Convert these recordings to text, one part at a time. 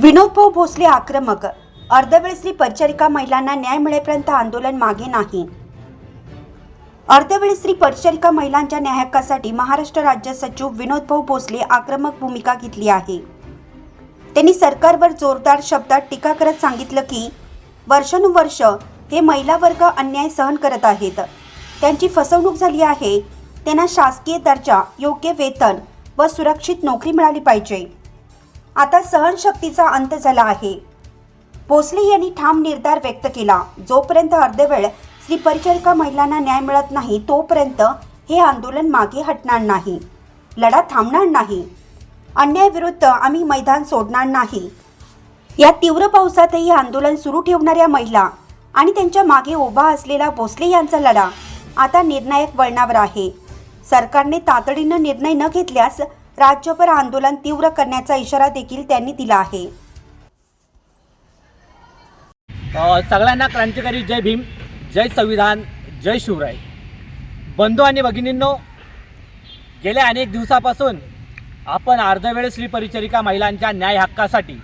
विनोदभाऊ भोसले आक्रमक. अर्धवेळेसली परिचारिका महिलांना न्याय मिळेपर्यंत आंदोलन मागे नाही. अर्धवेळेसली परिचारिका महिलांच्या न्यायकासाठी महाराष्ट्र राज्य सचिव विनोदभाऊ भोसले आक्रमक भूमिका घेतली आहे. त्यांनी सरकारवर जोरदार शब्दात टीका करत सांगितलं की वर्षानुवर्ष हे महिला वर्ग अन्याय सहन करत आहेत. त्यांची फसवणूक झाली आहे. त्यांना शासकीय दर्जा योग्य वेतन व सुरक्षित नोकरी मिळाली पाहिजे. आता सहनशक्तीचा अंत झाला आहे. भोसले यांनी ठाम निर्धार व्यक्त केला. जोपर्यंत अर्धवेळ स्त्री परिचारिका महिलांना न्याय मिळत नाही तोपर्यंत हे आंदोलन मागे हटणार नाही. लढा थांबणार नाही. अन्यायाविरुद्ध आम्ही मैदान सोडणार नाही. या तीव्र पावसातही आंदोलन सुरू ठेवणाऱ्या महिला आणि त्यांच्या मागे उभा असलेला भोसले यांचा लढा आता निर्णायक वळणावर आहे. सरकारने तातडीनं निर्णय न घेतल्यास राज्यभर आंदोलन तीव्र करण्याचा इशारा देखील त्यांनी दिला आहे. सगळ्यांना क्रांतिकारी जय भीम जय संविधान जय शिवराय. बंधू आणि भगिनींनो गेल्या अनेक दिवसापासून आपण अर्धवेळ श्री परिचारिका महिलांच्या न्याय हक्कासाठी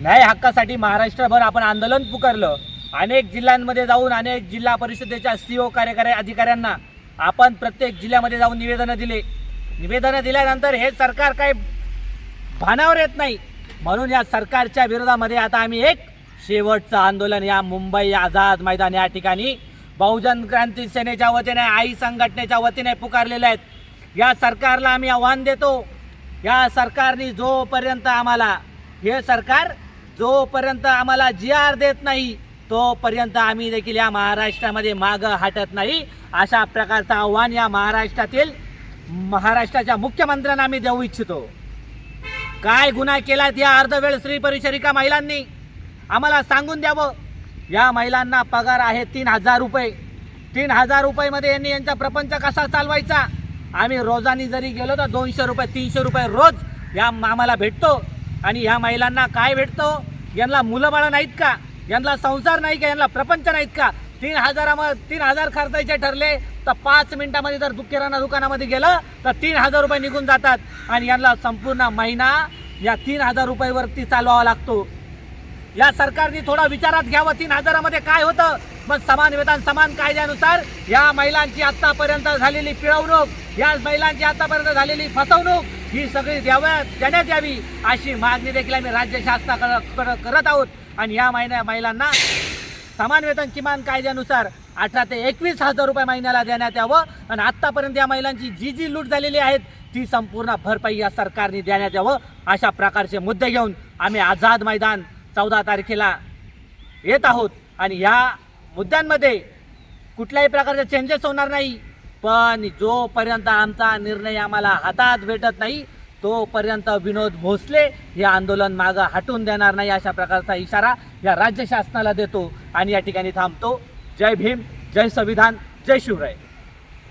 न्याय हक्कासाठी महाराष्ट्रभर आपण आंदोलन पुकारलं. अनेक जिल्ह्यांमध्ये जाऊन अनेक जिल्हा परिषदेच्या सी ओ कार्यकारी अधिकाऱ्यांना आपण प्रत्येक जिल्ह्यामध्ये जाऊन निवेदनं दिले. निवेदनं दिल्यानंतर हे सरकार काही भानावर येत नाही. म्हणून या सरकारच्या विरोधामध्ये आता आम्ही एक शेवटचं आंदोलन या मुंबई आझाद मैदान या ठिकाणी बहुजन क्रांती सेनेच्या वतीने आई संघटनेच्या वतीने पुकारलेले आहेत. या सरकारला आम्ही आव्हान देतो. या सरकारने जोपर्यंत आम्हाला हे सरकार जोपर्यंत आम्हाला जी आर देत नाही तोपर्यंत आम्ही देखील या महाराष्ट्रामध्ये मागं हटत नाही. अशा प्रकारचं आव्हान या महाराष्ट्रातील महाराष्ट्राच्या मुख्यमंत्र्यांना आम्ही देऊ इच्छितो. काय गुन्हा केलात या अर्धवेळ स्त्री परिचारिका महिलांनी? आम्हाला सांगून द्यावं. या महिलांना पगार आहे तीन हजार रुपये. तीन हजार रुपयेमध्ये यांनी यांचा प्रपंच कसा चालवायचा? आम्ही रोजानी जरी गेलो तर दोनशे रुपये तीनशे रुपये रोज या आम्हाला भेटतो. आणि ह्या महिलांना काय भेटतो? यांना मुलं बाळं नाहीत का? यांना संसार नाही का? यांना प्रपंच नाहीत का? तीन हजारामध्ये तीन हजार खर्चायचे ठरले तर पाच मिनिटामध्ये जर दु किराणा दुकानामध्ये गेलं तर तीन हजार रुपये निघून जातात. आणि यांना संपूर्ण महिना या तीन हजार रुपयेवरती चालवावा लागतो. या सरकारने थोडा विचारात घ्यावं तीन हजारामध्ये काय होतं? पण समान वेतन समान कायद्यानुसार या महिलांची आतापर्यंत झालेली पिळवणूक या महिलांची आतापर्यंत झालेली फसवणूक ही सगळी द्याव्या देण्यात यावी अशी मागणी देखील आम्ही राज्य शासनाकडे करत आहोत. आणि या महिन्या महिलांना समान वेतन किमान कायद्यानुसार अठरा ते एकवीस हजार रुपये महिन्याला देण्यात यावं. आणि आत्तापर्यंत या महिलांची जी जी लूट झालेली आहेत ती संपूर्ण भरपाई या सरकारने देण्यात यावं. अशा प्रकारचे मुद्दे घेऊन आम्ही आझाद मैदान चौदा तारखेला येत आहोत. आणि ह्या मुद्द्यांमध्ये कुठल्याही प्रकारचे चेंजेस होणार नाही. पण जोपर्यंत आमचा निर्णय आम्हाला हातात भेटत नाही तोपर्यंत विनोद भोसले हे आंदोलन मागं हटून देणार नाही अशा प्रकारचा इशारा या राज्य शासनाला देतो. आणि या ठिकाणी थांबतो. जय भीम जय संविधान जय शिवराय.